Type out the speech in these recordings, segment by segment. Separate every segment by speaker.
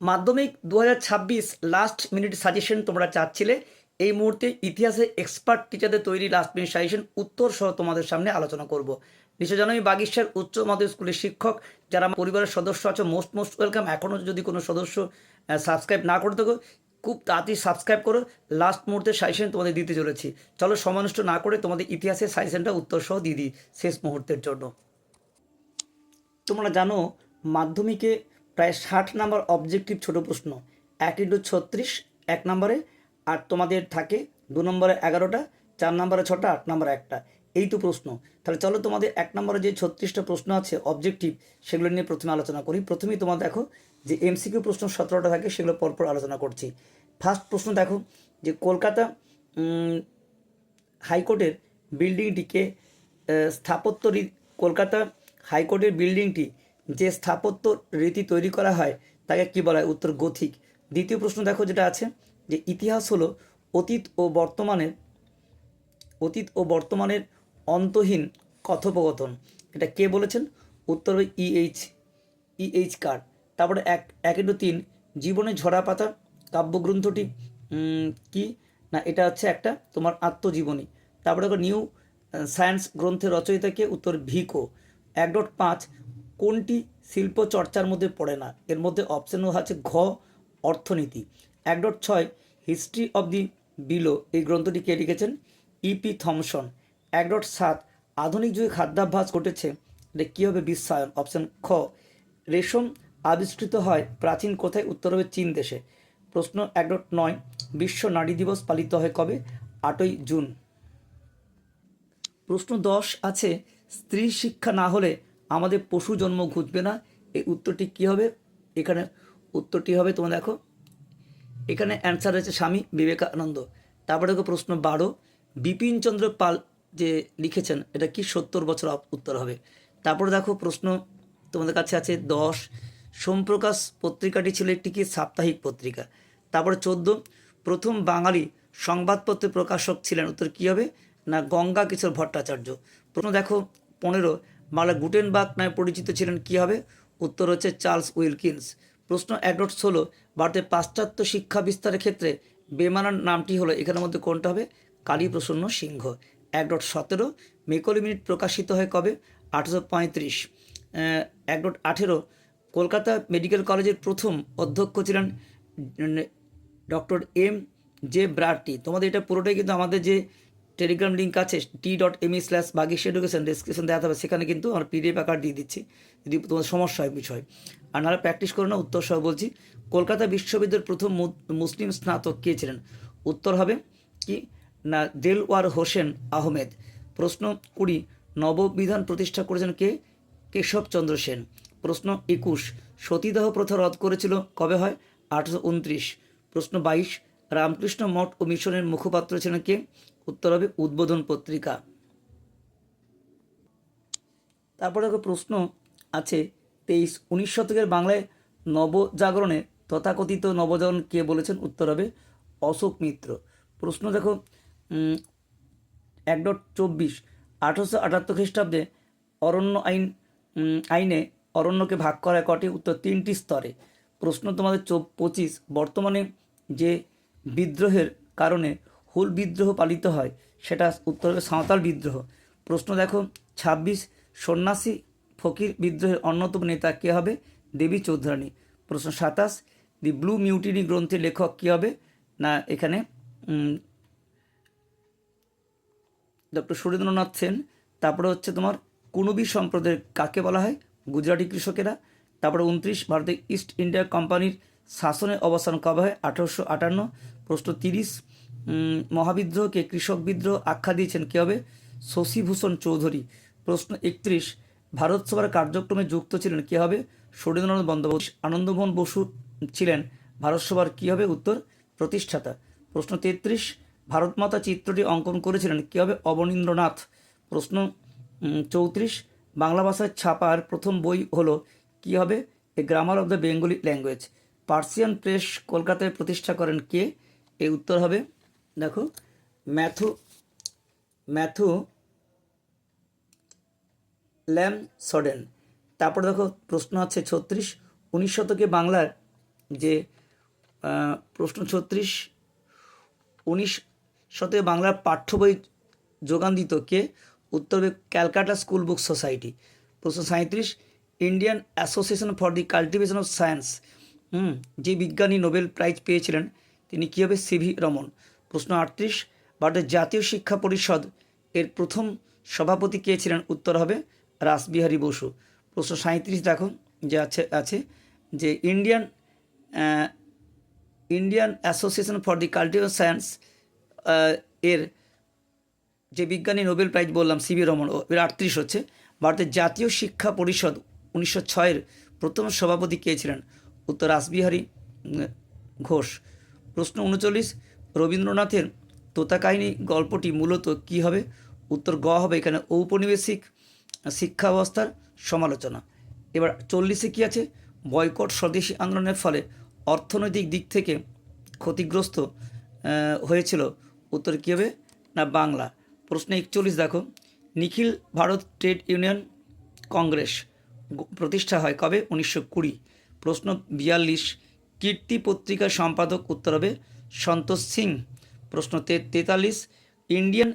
Speaker 1: মাধ্যমিক দু হাজার ছাব্বিশ লাস্ট মিনিট সাজেশন তোমরা চাচ্ছিলে, এই মুহূর্তে ইতিহাসে এক্সপার্ট টিচারদের তৈরি লাস্ট মিনিট সাজেশন উত্তর সহ তোমাদের সামনে আলোচনা করব। নিশ্চয় জানো, আমি বাগিশ্বার উচ্চ মাধ্যমিক স্কুলের শিক্ষক, যারা পরিবারের সদস্য আছে মোস্ট মোস্ট ওয়েলকাম এখনও যদি কোনো সদস্য সাবস্ক্রাইব না করে থাকো, খুব তাড়াতাড়ি সাবস্ক্রাইব করো। লাস্ট মুহূর্তে সাজেশন তোমাদের দিতে চলেছি। চলো, সমানুষ্ট না করে তোমাদের ইতিহাসের সাজেশনটা উত্তর সহ দিয়ে দিই শেষ মুহূর্তের জন্য। তোমরা জানো, মাধ্যমিকে প্রায় ষাট নাম্বার অবজেক্টিভ ছোট প্রশ্ন। এক ইন্টু ছত্রিশ, এক নম্বরে, আর তোমাদের থাকে দু নম্বরে এগারোটা, চার নম্বরে ছটা, আট নম্বরে একটা। এই তো প্রশ্ন। তাহলে চলো তোমাদের এক নম্বরে যে ছত্রিশটা প্রশ্ন আছে, অবজেক্টিভ, সেগুলো নিয়ে প্রথমে আলোচনা করি। প্রথমেই তোমার দেখো যে এমসিকিউ প্রশ্ন সতেরোটা থাকে, সেগুলো পরপর আলোচনা করছি। ফার্স্ট প্রশ্ন দেখো যে কলকাতা হাইকোর্টের বিল্ডিংটিকে স্থাপত্য কলকাতা হাইকোর্টের বিল্ডিংটি যে স্থাপত্য রীতি তৈরি করা হয়, তাকে কি বলা হয়? উত্তর গথিক। দ্বিতীয় প্রশ্ন দেখো যেটা আছে, যে ইতিহাস হলো অতীত ও বর্তমানের, অতীত ও বর্তমানের অন্তহীন কথোপকথন। এটা কে বলেছেন? উত্তর হবে ইএইচ ইএইচ কার। তারপরে এক এক ইন্টু তিন, জীবনে ঝরা পাতা, কাব্যগ্রন্থটি কি? না, এটা হচ্ছে একটা তোমার আত্মজীবনী। তারপরে নিউ সায়েন্স গ্রন্থের রচয়িতাকে উত্তর ভিকো এক ডট পাঁচ কোনটি শিল্প চর্চার মধ্যে পড়ে না? এর মধ্যে অপশন আছে ঘ, অর্থনীতি। এক ডট ছয় হিস্ট্রি অব দি বিলো এই গ্রন্থটি কে লিখেছেন? ইপি থমসন এক ডট সাত, আধুনিক যুগে খাদ্যাভ্যাস ঘটেছে, এটা কী হবে? বিশ্বায়ন। অপশন খ, রেশম আবিষ্কৃত হয় প্রাচীন কোথায়? উত্তর হবে চীন দেশে। প্রশ্ন এক ডট নয়, বিশ্ব নারী দিবস পালিত হয় কবে? আটই জুন। প্রশ্ন দশ আছে, স্ত্রী শিক্ষা না হলে আমাদের পশু জন্ম ঘুচবে না। এই উত্তরটি কী হবে? এখানে উত্তরটি হবে, তোমরা দেখো। এখানে অ্যান্সার রয়েছে স্বামী বিবেকানন্দ। তারপরে দেখো প্রশ্ন বারো। বিপিনচন্দ্র পাল যে লিখেছেন, এটা কি সত্তর বছর উত্তর হবে? তারপরে দেখো প্রশ্ন, তোমাদের কাছে আছে দশ। সোমপ্রকাশ পত্রিকাটি ছিল একটি কি? সাপ্তাহিক পত্রিকা। তারপরে চোদ্দ। প্রথম বাঙালি সংবাদপত্রের প্রকাশক ছিলেন, উত্তর কী হবে? না গঙ্গা কিশোর ভট্টাচার্য। প্রশ্ন দেখো পনেরো। বাংলা গুটেনবাগ নামে পরিচিত ছিলেন, কী হবে? উত্তর হচ্ছে চার্লস উইলকিন্স। প্রশ্ন ডট ষোলো ভারতের পাশ্চাত্য শিক্ষা বিস্তারের ক্ষেত্রে বেমানার নামটি হলো, এখানের মধ্যে কোনটা হবে? কালীপ্রসন্ন সিংহ। এক ডট সতেরো, মেকলি মিনিট প্রকাশিত হয় কবে? আঠেরোশো পঁয়ত্রিশ। এক ডট আঠেরো, কলকাতা মেডিকেল কলেজের প্রথম অধ্যক্ষ ছিলেন ডক্টর এম জে ব্রাটি তোমাদের এটা পুরোটাই কিন্তু আমাদের যে টেলিগ্রাম লিঙ্ক আছে T dot M E slash Bagish education description দেওয়া হবে সেখানে কিন্তু আমরা পিডিএফ আকার দিয়ে দিচ্ছি, যদি তোমার সমস্যা হয়, বিষয়। আর নাহলে প্র্যাকটিস করে না, উত্তর সহ বলছি। কলকাতা বিশ্ববিদ্যালয়ের প্রথম মুসলিম স্নাতক কে ছিলেন? উত্তর হবে কি? না, দেলওয়ার হোসেন আহমেদ। প্রশ্ন কুড়ি, নববিধান প্রতিষ্ঠা করেছেন কে? কেশবচন্দ্র সেন। প্রশ্ন একুশ, সতীদাহ প্রথা রদ করেছিল কবে হয়? আঠারোশো উনত্রিশ। প্রশ্ন বাইশ, রামকৃষ্ণ মঠ ও মিশনের মুখপাত্র ছিলেন কে? উত্তর হবে উদ্বোধন পত্রিকা। তারপরে দেখো প্রশ্ন আছে, তেইশ উনিশ শতকের বাংলায় নবজাগরণে তথাকথিত নবজাগরণ কে বলেছেন? উত্তর হবে অশোক মিত্র। প্রশ্ন দেখো এক ডট চব্বিশ, আঠারোশো আটাত্তর খ্রিস্টাব্দে অরণ্য আইন আইনে অরণ্যকে ভাগ করা কটি উত্তর তিনটি স্তরে। প্রশ্ন তোমাদের চৌ পঁচিশ বর্তমানে যে বিদ্রোহের কারণে হুল বিদ্রোহ পালিত হয়, সেটা উত্তর হবে সাঁওতাল বিদ্রোহ। প্রশ্ন দেখো, ছাব্বিশ সন্ন্যাসী ফকির বিদ্রোহের অন্যতম নেতা কে হবে? দেবী চৌধুরানী। প্রশ্ন সাতাশ, দি ব্লু মিউটিনি গ্রন্থের লেখক কী হবে? না, এখানে ডক্টর সুরেন্দ্রনাথ সেন। তারপরে হচ্ছে তোমার কুনুবি সম্প্রদায়ের কাকে বলা হয়? গুজরাটি কৃষকেরা। তারপরে উনত্রিশ, ভারতের ইস্ট ইন্ডিয়া কোম্পানির শাসনের অবসান কবে হয়? আঠারোশো আটান্ন। প্রশ্ন তিরিশ মহাবিদ্রোহকে কৃষক বিদ্রোহ আখ্যা দিয়েছেন কে হবে? শশীভূষণ চৌধুরী। প্রশ্ন একত্রিশ। ভারত সভার কার্যক্রমে যুক্ত ছিলেন কে হবে? সুরেন্দ্রনাথ বন্দ্যোপাধ্যায়। আনন্দমোহন বসু ছিলেন ভারত সভার কী হবে? উত্তর, প্রতিষ্ঠাতা। প্রশ্ন তেত্রিশ। ভারতমাতা চিত্রটি অঙ্কন করেছিলেন কী হবে? অবনীন্দ্রনাথ। প্রশ্ন চৌত্রিশ। বাংলা ভাষায় ছাপার প্রথম বই হলো কি হবে? A grammar of the Bengali language. Persian press কলকাতায় প্রতিষ্ঠা করেন কে? এই উত্তর হবে দেখো, ম্যাথু ম্যাথু, ল্যাম, সডেন। তারপর দেখো, প্রশ্ন আছে ছত্রিশ। উনিশ শতকে বাংলার যে প্রশ্ন ছত্রিশ, উনিশ শতকে বাংলার পাঠ্য বই যোগান দিত কে? উত্তর ক্যালকাটা স্কুল বুক সোসাইটি। প্রশ্ন সাঁত্রিশ Indian association for the cultivation of science. হুম, যে বিজ্ঞানী নোবেল প্রাইজ পেয়েছিলেন, তিনি কী হবে? সিভি রমন। প্রশ্ন আটত্রিশ, ভারতের জাতীয় শিক্ষা পরিষদ এর প্রথম সভাপতি কে ছিলেন? উত্তর হবে রাসবিহারী বসু। প্রশ্ন সাঁত্রিশ দেখো, যে আছে আছে, যে Indian Indian association for the cultivation science এর যে বিজ্ঞানী নোবেল প্রাইজ বললাম সিবি রমন, ও এর আটত্রিশ হচ্ছে। ভারতের জাতীয় শিক্ষা পরিষদ উনিশশো ছয়ের প্রথম সভাপতি কে ছিলেন? উত্তর রাসবিহারী ঘোষ। প্রশ্ন উনচল্লিশ রবীন্দ্রনাথের তোতা কাহিনী গল্পটি মূলত কী হবে? উত্তর গ হবে এখানে ঔপনিবেশিক শিক্ষা ব্যবস্থার সমালোচনা। এবার চল্লিশে কী আছে? বয়কট স্বদেশী আন্দোলনের ফলে অর্থনৈতিক দিক থেকে ক্ষতিগ্রস্ত হয়েছিল। উত্তর কী হবে? না, বাংলা। প্রশ্ন একচল্লিশ, দেখো। Nikhil Bharat trade union Congress প্রতিষ্ঠা হয় কবে? উনিশশো কুড়ি। প্রশ্ন বিয়াল্লিশ। কীর্তি পত্রিকার সম্পাদক উত্তর হবে সন্তোষ সিং। প্রশ্ন তেতাল্লিশ, ইন্ডিয়ান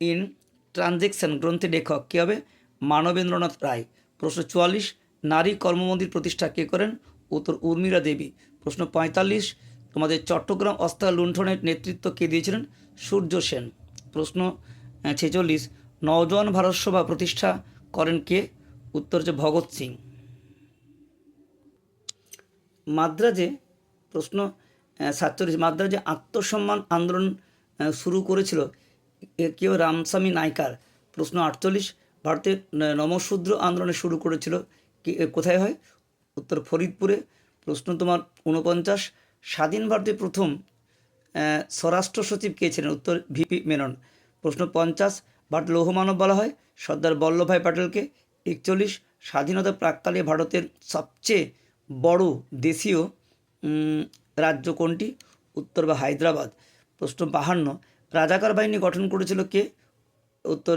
Speaker 1: ইন ট্রানজেকশন গ্রন্থের লেখক কী হবে? মানবেন্দ্রনাথ রায়। প্রশ্ন চুয়াল্লিশ, নারী কর্মমন্দির প্রতিষ্ঠা কে করেন? উত্তর উর্মিলা দেবী। প্রশ্ন পঁয়তাল্লিশ, তোমাদের চট্টগ্রাম অস্ত্র লুণ্ঠনের নেতৃত্ব কে দিয়েছিলেন? সূর্য সেন। প্রশ্ন ছেচল্লিশ, নওজোয়ান ভারত সভা প্রতিষ্ঠা করেন কে? উত্তর হচ্ছে ভগৎ সিং। মাদ্রাজে প্রশ্ন সাতচল্লিশ মাদ্রাজে আত্মসম্মান আন্দোলন শুরু করেছিল কেউ রামস্বামী নাইকার। প্রশ্ন আটচল্লিশ, ভারতের নমশূদ্র আন্দোলনে শুরু করেছিল কোথায় হয়? উত্তর ফরিদপুরে। প্রশ্ন তোমার উনপঞ্চাশ স্বাধীন ভারতের প্রথম স্বরাষ্ট্র সচিব কে ছিলেন? উত্তর ভিপি মেনন। প্রশ্ন পঞ্চাশ, ভারত লৌহমানব বলা হয়? সর্দার বল্লভভাই প্যাটেলকে। একচল্লিশ, স্বাধীনতা প্রাককালে ভারতের সবচেয়ে বড় দেশীয় রাজ্য কোনটি? উত্তর বা হায়দ্রাবাদ। প্রশ্ন বাহান্ন, রাজাকার বাহিনী গঠন করেছিল কে? উত্তর,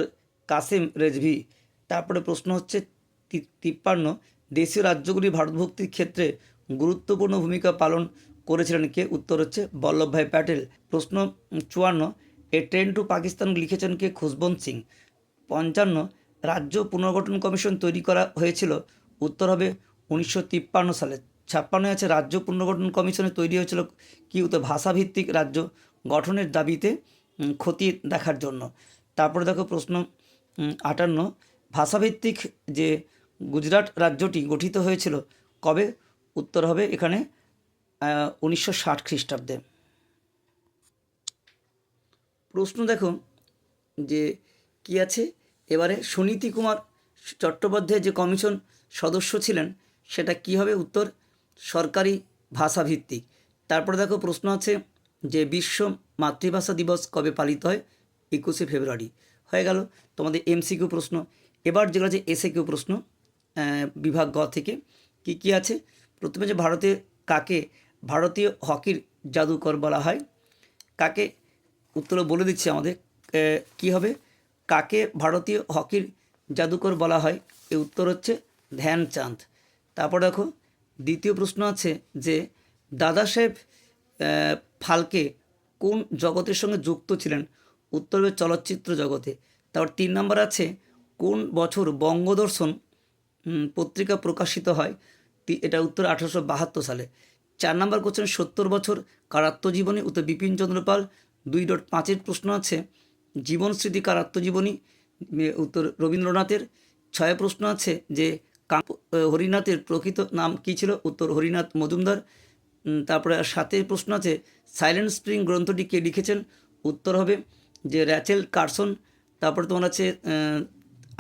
Speaker 1: কাসেম রেজভি। তারপরে প্রশ্ন হচ্ছে তিপ্পান্ন, দেশীয় রাজ্যগুলি ভারতভক্তির ক্ষেত্রে গুরুত্বপূর্ণ ভূমিকা পালন করেছিলেন কে? উত্তর হচ্ছে বল্লভভাই প্যাটেল। প্রশ্ন চুয়ান্ন, এ ট্রেন টু পাকিস্তান লিখেছেন কে? খুশবন্ত সিং। পঞ্চান্ন, রাজ্য পুনর্গঠন কমিশন তৈরি করা হয়েছিল, উত্তর হবে উনিশশো তিপ্পান্ন সালে। ছাপ্পান্ন আছে, রাজ্য পুনর্গঠন কমিশনে তৈরি হয়েছিল কি উত্তর? ভাষাভিত্তিক রাজ্য গঠনের দাবিতে ক্ষতি দেখার জন্য। তারপরে দেখো প্রশ্ন আটান্ন, ভাষাভিত্তিক যে গুজরাট রাজ্যটি গঠিত হয়েছিল কবে? উত্তর হবে এখানে উনিশশো ষাট খ্রিস্টাব্দে। প্রশ্ন দেখো যে কি আছে? এবারে সুনীতি কুমার চট্টোপাধ্যায় যে কমিশন সদস্য ছিলেন, সেটা কি হবে উত্তর? সরকারি ভাষাভিত্তিক। তারপরে দেখো প্রশ্ন আছে যে বিশ্ব মাতৃভাষা দিবস কবে পালিত হয়? একুশে ফেব্রুয়ারি। হয়ে গেল তোমাদের এমসিকিউ প্রশ্ন। এবার যেগুলো আছে এসে কিউ প্রশ্ন বিভাগ গ থেকে। কি কি আছে? প্রথমে যে ভারতে কাকে ভারতীয় হকির জাদুকর বলা হয়, কাকে উত্তর বলে দিচ্ছি আমাদের কি হবে? কাকে ভারতীয় হকির জাদুকর বলা হয়? এর উত্তর হচ্ছে ধ্যানচাঁদ। তারপর দেখো দ্বিতীয় প্রশ্ন আছে যে দাদা সাহেব ফালকে কোন জগতের সঙ্গে যুক্ত ছিলেন? উত্তর চলচ্চিত্র জগতে। তারপর তিন নম্বর আছে, কোন বছর বঙ্গদর্শন পত্রিকা প্রকাশিত হয়? এটা উত্তর আঠারোশো বাহাত্তর সালে। চার নম্বর কোশ্চেন সত্তর বছর কারাত্মজীবনী উত্তর বিপিন চন্দ্র পাল। দুই ডট পাঁচের প্রশ্ন আছে, জীবন স্মৃতি কারাত্মজীবনী উত্তর রবীন্দ্রনাথের। ছয় প্রশ্ন আছে যে কাম হরিনাথের প্রকৃত নাম কী ছিল? উত্তর, হরিনাথ মজুমদার। তারপরে সাথে প্রশ্ন আছে, সাইলেন্ট স্প্রিং গ্রন্থটি কে লিখেছেন? উত্তর হবে যে, র্যাচেল কার্সন। তারপরে তোমার আছে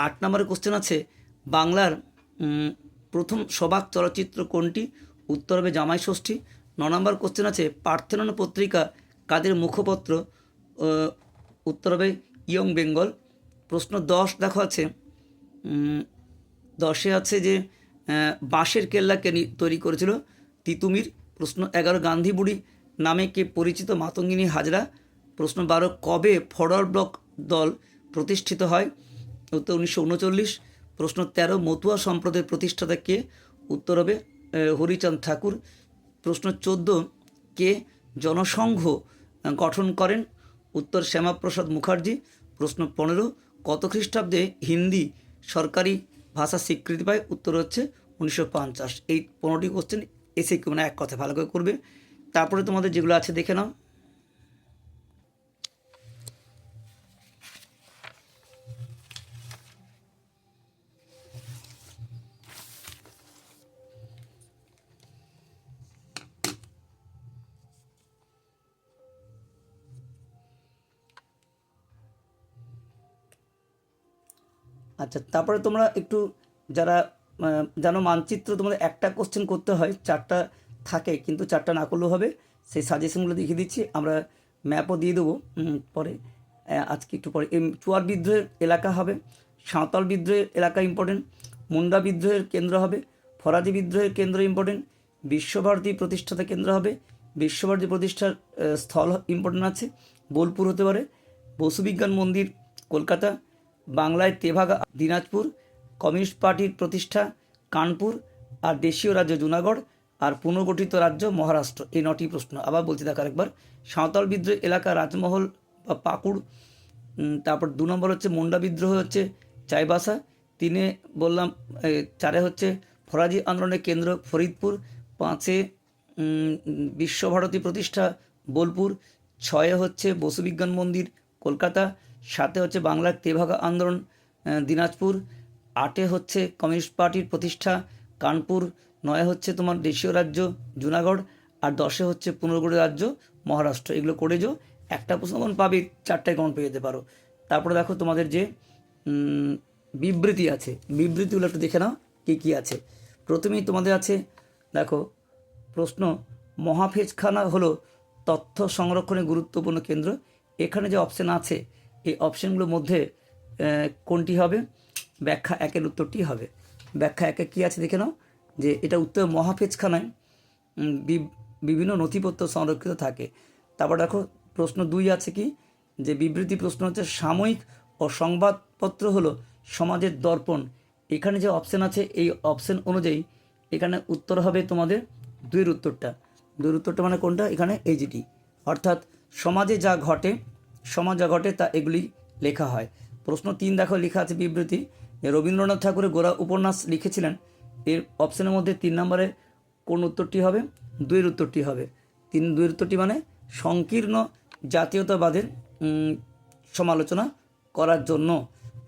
Speaker 1: আট নম্বরের কোশ্চেন আছে, বাংলার প্রথম সবাক চলচ্চিত্র কোনটি? উত্তর হবে জামাই ষষ্ঠী। ন নম্বর কোশ্চেন আছে, পার্থেনন পত্রিকা কাদের মুখপত্র? উত্তর হবে ইয়ং বেঙ্গল। প্রশ্ন দশ দেখো আছে দশে আছে যে বাঁশের কেল্লাকে নি- তৈরি করেছিল তিতুমির। প্রশ্ন এগারো, গান্ধী বুড়ি নামে কে পরিচিত মাতঙ্গিনী হাজরা? প্রশ্ন বারো, কবে ফরওয়ার্ড ব্লক দল প্রতিষ্ঠিত হয়? উত্তর উনিশশো উনচল্লিশ। প্রশ্ন তেরো, মতুয়া সম্প্রদায়ের প্রতিষ্ঠাতা কে? উত্তর হবে হরিচাঁদ ঠাকুর। প্রশ্ন চোদ্দ, কে জনসংঘ গঠন করেন? উত্তর শ্যামাপ্রসাদ মুখার্জি। প্রশ্ন পনেরো, কত খ্রিস্টাব্দে হিন্দি সরকারি ভাষা স্বীকৃতি পায়। উত্তর হচ্ছে উনিশশো পঞ্চাশ। এই পনেরোটি কোশ্চেন এসে মানে এক কথা ভালো করে করবে। তারপরে তোমাদের যেগুলো আছে দেখে নাও। আচ্ছা তারপরে তোমরা একটু যারা জানো মানচিত্র তোমাদের একটা কোশ্চেন করতে হয়, চারটা থাকে, কিন্তু চারটা না করলেও হবে। সেই সাজেশনগুলো দেখিয়ে দিচ্ছি, আমরা ম্যাপও দিয়ে দেবো পরে আজকে একটু পরে। চুয়ার বিদ্রোহের এলাকা হবে, সাঁওতাল বিদ্রোহের এলাকা ইম্পর্টেন্ট মুন্ডা বিদ্রোহের কেন্দ্র হবে, ফরাজি বিদ্রোহের কেন্দ্র ইম্পর্টেন্ট বিশ্বভারতী প্রতিষ্ঠাতা কেন্দ্র হবে, বিশ্বভারতী প্রতিষ্ঠার স্থল ইম্পর্টেন্ট আছে, বোলপুর হতে পারে বসুবিজ্ঞান মন্দির, কলকাতা বাংলায় তেভাগা, দিনাজপুর, কমিউনিস্ট পার্টির প্রতিষ্ঠা, কানপুর আর দেশীয় রাজ্য জুনাগড় আর পুনর্গঠিত রাজ্য মহারাষ্ট্র। এই নটি প্রশ্ন। আবার বলছি দেখার একবার সাঁওতাল বিদ্রোহ এলাকা, রাজমহল বা পাকুড় তারপর দু নম্বর হচ্ছে মুন্ডা বিদ্রোহ হচ্ছে চাইবাসা, তিনে বললাম চারে হচ্ছে ফরাজি আন্দোলনের কেন্দ্র ফরিদপুর, পাঁচে বিশ্বভারতী প্রতিষ্ঠা বোলপুর, ছয়ে হচ্ছে বসুবিজ্ঞান মন্দির, কলকাতা সাতে হচ্ছে বাংলার তেভাগা আন্দোলন দিনাজপুর, আটে হচ্ছে কমিউনিস্ট পার্টির প্রতিষ্ঠা, কানপুর, নয় হচ্ছে তোমার দেশীয় রাজ্য, জুনাগড়, আর দশে হচ্ছে পুনর্গঠিত রাজ্য, মহারাষ্ট্র। এগুলো করে যাও, একটা প্রশ্ন কমন পাবে, চারটায় কমন পেয়ে যেতে পারো। তারপরে দেখো তোমাদের যে বিবৃতি আছে, বিবৃতিগুলো একটু দেখে নাও, কী কী আছে। প্রথমেই তোমাদের আছে, দেখো, প্রশ্ন, মহাফেজখানা হলো তথ্য সংরক্ষণের গুরুত্বপূর্ণ কেন্দ্র। এখানে যে অপশান আছে এই অপশনগুলোর মধ্যে কোনটি হবে? ব্যাখ্যা একের উত্তরটি হবে। ব্যাখ্যা একে কী আছে দেখে নাও, যে এটা উত্তর মহাফেজখানায় বিভিন্ন নথিপত্র সংরক্ষিত থাকে। তারপর দেখো, প্রশ্ন দুই আছে কি? যে বিবৃতি প্রশ্ন হচ্ছে, সাময়িক ও সংবাদপত্র হলো সমাজের দর্পণ। এখানে যে অপশান আছে, এই অপশান অনুযায়ী এখানে উত্তর হবে তোমাদের দুইয়ের উত্তরটা। দুইয়ের উত্তরটা মানে কোনটা? এখানে এইচডি অর্থাৎ সমাজে যা ঘটে সমাজ ঘটে তা এগুলি লেখা হয়। প্রশ্ন তিন দেখো লেখা আছে বিবৃতি। রবীন্দ্রনাথ ঠাকুরের গোড়া উপন্যাস লিখেছিলেন। এর অপশনের মধ্যে তিন নম্বরে কোন উত্তরটি হবে? দুইয়ের উত্তরটি হবে। তিন, দুইয়ের উত্তরটি মানে সংকীর্ণ জাতীয়তাবাদের সমালোচনা করার জন্য।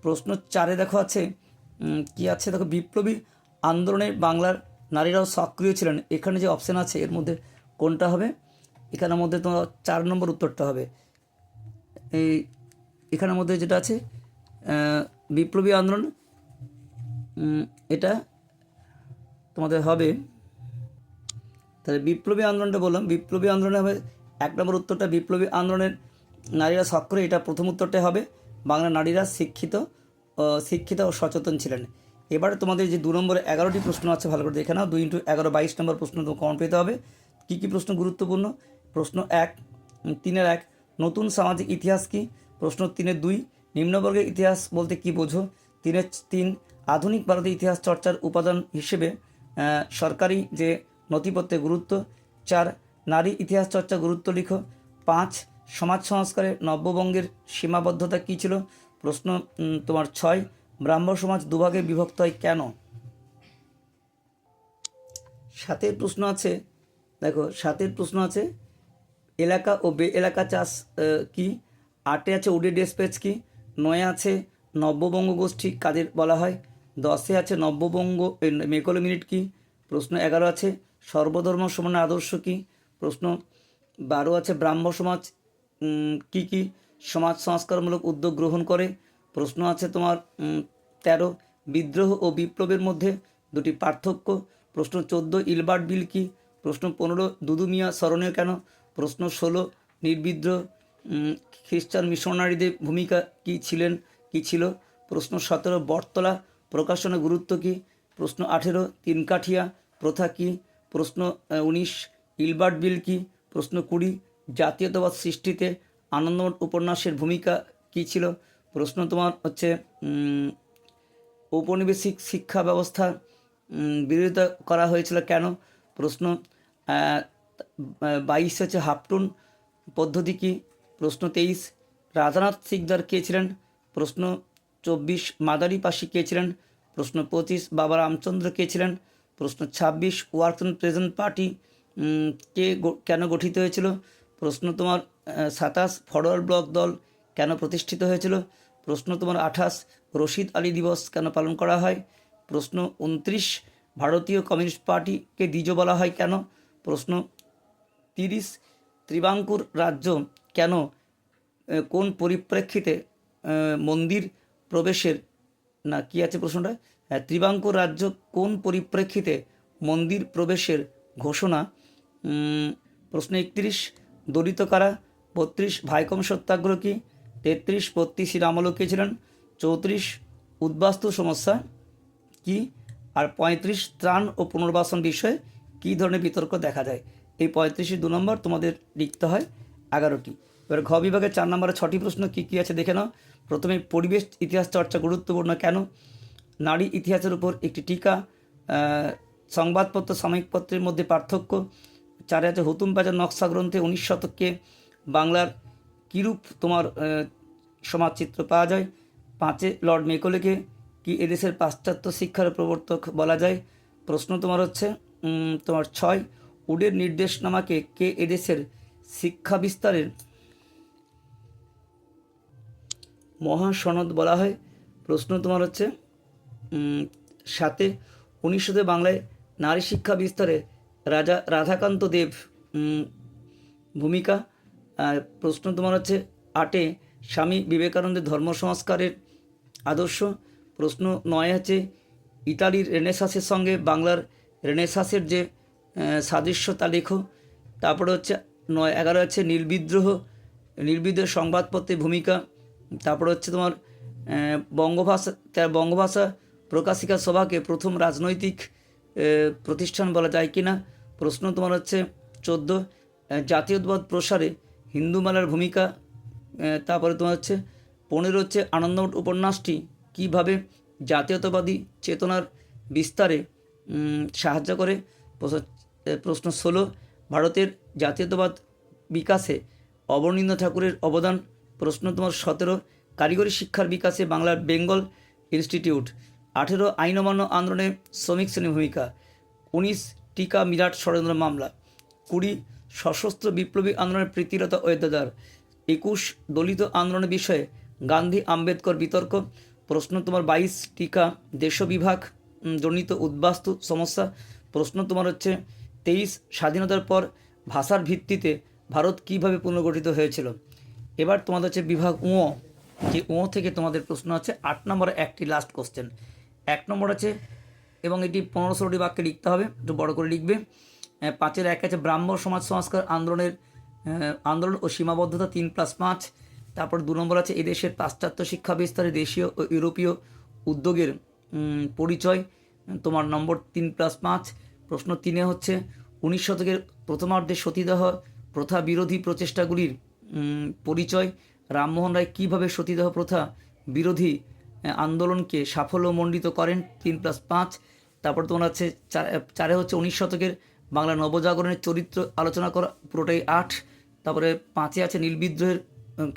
Speaker 1: প্রশ্ন চারে দেখো আছে কি আছে? দেখো, বিপ্লবী আন্দোলনে বাংলার নারীরাও সক্রিয় ছিলেন। এখানে যে অপশন আছে, এর মধ্যে কোনটা হবে? এখানের মধ্যে তোমার চার নম্বর উত্তরটা হবে। এই এখানের মধ্যে যেটা আছে বিপ্লবী আন্দোলন এটা তোমাদের হবে। তাহলে বিপ্লবী আন্দোলনটা বললাম। বিপ্লবী আন্দোলনে হবে, এক নম্বর উত্তরটা বিপ্লবী আন্দোলনের নারীরা সক্রিয় এটা প্রথম উত্তরটা হবে। বাংলা নারীরা শিক্ষিত শিক্ষিত ও সচেতন ছিলেন। এবারে তোমাদের যে দু নম্বরে এগারোটি প্রশ্ন আছে, ভালো করে দেখে নাও। দুই ইন্টু এগারো, বাইশ নম্বর প্রশ্ন তোমাকে কমন পেতে হবে। কী কী প্রশ্ন গুরুত্বপূর্ণ? প্রশ্ন এক তিনের এক নতুন সামাজিক ইতিহাস কি? প্রশ্ন তিনের দুই, নিম্নবর্গের ইতিহাস বলতে কি বোঝো? তিনের তিন, আধুনিক ভারতের ইতিহাস চর্চার উপাদান হিসেবে সরকারি যে নথিপত্রের গুরুত্ব। চার, নারী ইতিহাস চর্চা গুরুত্ব লিখো। পাঁচ, সমাজ সংস্কারের নব্যবঙ্গের সীমাবদ্ধতা কী ছিল? প্রশ্ন তোমার ছয় ব্রাহ্ম সমাজ দুভাগে বিভক্ত হয় কেন? সাতের প্রশ্ন আছে। দেখো, সাতের প্রশ্ন আছে। এলাকা ও বে এলাকা চাষ কি? আটে আছে উডে ডেসপেচ কি? নয়ে আছে নব্যবঙ্গ গোষ্ঠী, কাদের বলা হয়? দশে আছে নব্যবঙ্গ মেকল মিনিট কি? প্রশ্ন এগারো আছে সর্বধর্ম সমান আদর্শ কি? প্রশ্ন বারো আছে ব্রাহ্ম সমাজ কি কি? সমাজ সংস্কারমূলক উদ্যোগ গ্রহণ করে। প্রশ্ন আছে তোমার তেরো বিদ্রোহ ও বিপ্লবের মধ্যে দুটি পার্থক্য। প্রশ্ন চোদ্দ ইলবার্ট বিল কি? প্রশ্ন পনেরো দুদু মিয়া স্মরণীয় কেন? প্রশ্ন ষোলো নির্বিদ্রোহ উম, খ্রিস্টান মিশনারিদের ভূমিকা কি ছিলেন কি ছিল? প্রশ্ন সতেরো বটতলা প্রকাশনের গুরুত্ব কি? প্রশ্ন আঠেরো তিনকাঠিয়া প্রথা কি? প্রশ্ন উনিশ ইলবার্ট বিল কি? প্রশ্ন কুড়ি জাতীয়তাবাদ সৃষ্টিতে আনন্দমঠ উপন্যাসের ভূমিকা কি ছিল? প্রশ্ন তোমার হচ্ছে ঔপনিবেশিক শিক্ষা ব্যবস্থা বিরোধিতা করা হয়েছিল কেন? প্রশ্ন বাইশ হচ্ছে হাফটুন পদ্ধতি কি? প্রশ্ন তেইশ। রাধানাথ সিকদার কে ছিলেন? প্রশ্ন চব্বিশ। মাদারি পাশি কে ছিলেন? প্রশ্ন পঁচিশ। বাবা রামচন্দ্র কে ছিলেন? প্রশ্ন ছাব্বিশ। ওয়ার্ক প্রেজেন্ট পার্টি কে কেন গঠিত হয়েছিল? প্রশ্ন তোমার সাতাশ। ফরওয়ার্ড ব্লক দল কেন প্রতিষ্ঠিত হয়েছিল? প্রশ্ন তোমার আঠাশ। রশিদ আলী দিবস কেন পালন করা হয়? প্রশ্ন উনত্রিশ। ভারতীয় কমিউনিস্ট পার্টিকে দ্বিজ বলা হয় কেন? প্রশ্ন তিরিশ ত্রিবাঙ্কুর রাজ্য কেন কোন পরিপ্রেক্ষিতে মন্দির প্রবেশের, না, কি আছে প্রশ্নটা? হ্যাঁ ত্রিবাঙ্কুর রাজ্য কোন পরিপ্রেক্ষিতে মন্দির প্রবেশের ঘোষণা? প্রশ্ন একত্রিশ, দলিত কারা? বত্রিশ, ভাইকম সত্যাগ্রহ কি? তেত্রিশ বত্রিশ রামলো কে ছিলেন? চৌত্রিশ, উদ্বাস্তু সমস্যা কি? আর পঁয়ত্রিশ, ত্রাণ ও পুনর্বাসন বিষয়ে কী ধরনের বিতর্ক দেখা যায়? এই পঁয়ত্রিশে দু নম্বর তোমাদের লিখতে হয় এগারোটি। এবার ঘ বিভাগের চার নম্বরে ছটি প্রশ্ন কী কী আছে দেখে নাও। প্রথমে পরিবেশ, ইতিহাস চর্চা গুরুত্বপূর্ণ কেন? নারী ইতিহাসের উপর একটি টিকা সংবাদপত্র, সাময়িকপত্রের মধ্যে পার্থক্য। চারে আছে হুতুম বাজার নকশা গ্রন্থে উনিশ শতকে বাংলার কীরূপ তোমার সমাজচিত্র পাওয়া যায়? পাঁচে লর্ড মেকলেকে কি এদেশের পাশ্চাত্য শিক্ষার প্রবর্তক বলা যায়? প্রশ্ন তোমার হচ্ছে তোমার ছয় উডের নির্দেশনামাকে কে এদেশের শিক্ষা বিস্তারের মহাসনদ বলা হয়। প্রশ্ন তোমার হচ্ছে সাথে উনিশশোতে বাংলায় নারী শিক্ষা বিস্তারে রাজা রাধাকান্ত দেব ভূমিকা। প্রশ্ন তোমার হচ্ছে, আটে স্বামী বিবেকানন্দের ধর্ম সংস্কারের আদর্শ। প্রশ্ন নয় আছে ইতালির রেনেসাসের সঙ্গে বাংলার রেনেসাসের যে সাদৃশ্য লেখো। তারপরে হচ্ছে নয় এগারো হচ্ছে নীলবিদ্রোহ নির্বিদ্রোহ সংবাদপত্রের ভূমিকা। তারপরে হচ্ছে তোমার বঙ্গভাষা, তা- বঙ্গভাষা প্রকাশিকা সভাকে প্রথম রাজনৈতিক প্রতিষ্ঠান বলা যায় কি না প্রশ্ন তোমার হচ্ছে চোদ্দ। জাতীয়তাবাদ প্রসারে হিন্দু মেলার ভূমিকা। তারপরে তোমার হচ্ছে পনেরো হচ্ছে আনন্দমঠ উপন্যাসটি। কীভাবে জাতীয়তাবাদী চেতনার বিস্তারে সাহায্য করে? প্রশ্ন- ষোলো। ভারতের জাতীয়তাবাদ বিকাশে অবনীন্দ্র ঠাকুরের অবদান, প্রশ্ন তোমার সতেরো। কারিগরি শিক্ষার বিকাশে বাংলার বেঙ্গল ইনস্টিটিউট। আঠেরো আইন অমান্য আন্দোলনে শ্রমিক শ্রেণি ভূমিকা। উনিশ, টিকা মিরাট ষড়যন্ত্র মামলা। কুড়ি, সশস্ত্র বিপ্লবী আন্দোলনের প্রীতিলতা ওয়েদাদার একুশ, দলিত আন্দোলনের বিষয়ে গান্ধী আম্বেদকর বিতর্ক। প্রশ্ন তোমার বাইশ, টিকা দেশ বিভাগ জনিত উদ্বাস্তু সমস্যা। প্রশ্ন তোমার হচ্ছে তেইশ স্বাধীনতার পর ভাষার ভিত্তিতে ভারত কীভাবে পুনর্গঠিত হয়েছিল? এবার তোমাদের হচ্ছে বিভাগ ও যে ও থেকে তোমাদের প্রশ্ন আছে, আট নম্বরে একটি লাস্ট কোশ্চেন এক নম্বর আছে, এবং এটি পনেরো ষোলোটি বাক্যে লিখতে হবে, একটু বড় করে লিখবে। পাঁচের এক আছে ব্রাহ্ম সমাজ সংস্কার আন্দোলনের আন্দোলন ও সীমাবদ্ধতা তিন প্লাস পাঁচ। তারপর দু নম্বর আছে, এদেশের পাশ্চাত্য শিক্ষা বিস্তারে দেশীয় ও ইউরোপীয় উদ্যোগের পরিচয়। তোমার নম্বর তিন প্লাস পাঁচ। প্রশ্ন তিনে হচ্ছে, উনিশ শতকের প্রথমার্ধে সতীদাহ প্রথা বিরোধী প্রচেষ্টাগুলির পরিচয়। রামমোহন রায় কীভাবে সতীদাহ প্রথা বিরোধী আন্দোলনকে সাফল্যমণ্ডিত করেন? তিন প্লাস পাঁচ। তারপর তোমার আছে চারে হচ্ছে উনিশ শতকের বাংলা নবজাগরণের চরিত্র আলোচনা করা, পুরোটাই আট। তারপরে পাঁচে আছে নীল বিদ্রোহের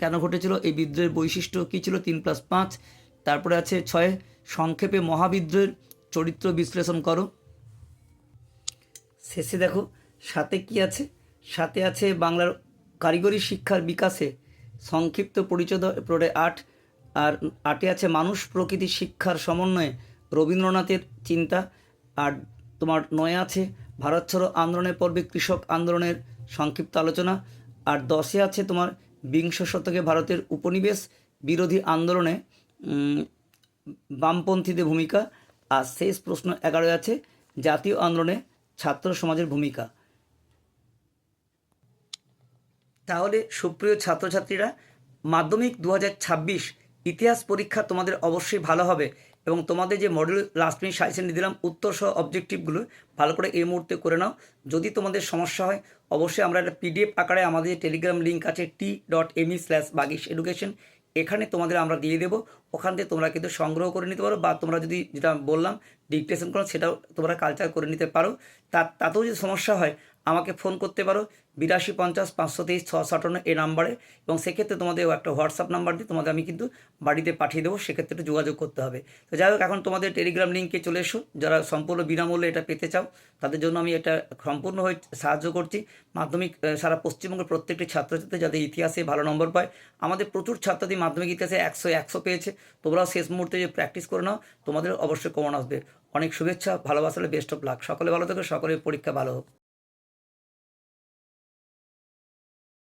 Speaker 1: কেন ঘটেছিল? এই বিদ্রোহের বৈশিষ্ট্য কী ছিল? তিন প্লাস পাঁচ। তারপরে আছে ছয়, সংক্ষেপে মহাবিদ্রোহের চরিত্র বিশ্লেষণ করো। শেষে দেখো, সাথে কি আছে? সাথে আছে বাংলার কারিগরি শিক্ষার বিকাশে সংক্ষিপ্ত পরিচয় পুরোটাই আট, আর আটে আছে মানুষ প্রকৃতি শিক্ষার সমন্বয়ে রবীন্দ্রনাথের চিন্তা, আর তোমার নয় আছে ভারত ছাড়ো আন্দোলনের পর্বে কৃষক আন্দোলনের সংক্ষিপ্ত আলোচনা, আর দশে আছে তোমার বিংশ শতকে ভারতের উপনিবেশ বিরোধী আন্দোলনে বামপন্থীদের ভূমিকা, আর শেষ প্রশ্ন এগারোয় আছে জাতীয় আন্দোলনে ছাত্র সমাজের ভূমিকা। তাহলে সুপ্রিয় ছাত্রছাত্রীরা, মাধ্যমিক দু হাজার ছাব্বিশ ইতিহাস পরীক্ষা তোমাদের অবশ্যই ভালো হবে এবং তোমাদের যে মডেল লাস্ট মিনিট সাজেশন দিলাম, উত্তর সহ অবজেক্টিভগুলো ভালো করে এই মুহূর্তে করে নাও। যদি তোমাদের সমস্যা হয়, অবশ্যই আমরা একটা পিডিএফ আকারে আমাদের টেলিগ্রাম লিঙ্ক আছে T dot ME slash Bagish education এখানে তোমাদের আমরা দিয়ে দেবো। ওখান থেকে তোমরা কিন্তু সংগ্রহ করে নিতে পারো বা তোমরা যদি যেটা বললাম ডিকটেশন করো, সেটাও তোমরা কালচার করে নিতে পারো। তা, তাতেও যদি সমস্যা হয় আমাকে ফোন করতে পারো। বিরাশি পঞ্চাশ, পাঁচশো তেইশ, ছশো আটান্ন এই নাম্বারে। এবং সেক্ষেত্রে তোমাদের একটা হোয়াটসঅ্যাপ নাম্বার দিয়ে তোমাদের আমি কিন্তু বাড়িতে পাঠিয়ে দেবো। সেক্ষেত্রে একটু যোগাযোগ করতে হবে। তো যাই হোক, এখন তোমাদের টেলিগ্রাম লিঙ্কে চলে এসো। যারা সম্পূর্ণ বিনামূল্যে এটা পেতে চাও, তাদের জন্য আমি এটা সম্পূর্ণ হয়ে সাহায্য করছি। মাধ্যমিক সারা পশ্চিমবঙ্গের প্রত্যেকটি ছাত্রছাত্রী যাদের ইতিহাসে ভালো নম্বর পায়। আমাদের প্রচুর ছাত্রছাত্রী মাধ্যমিক ইতিহাসে একশো একশো পেয়েছে। তোমরাও শেষ মুহূর্তে যে প্র্যাকটিস করে নাও, তোমাদের অবশ্যই কমন আসবে। অনেক শুভেচ্ছা ভালোবাসলে বেস্ট অফ লাক সকলে ভালো থেকো, সকলের পরীক্ষা ভালো হোক।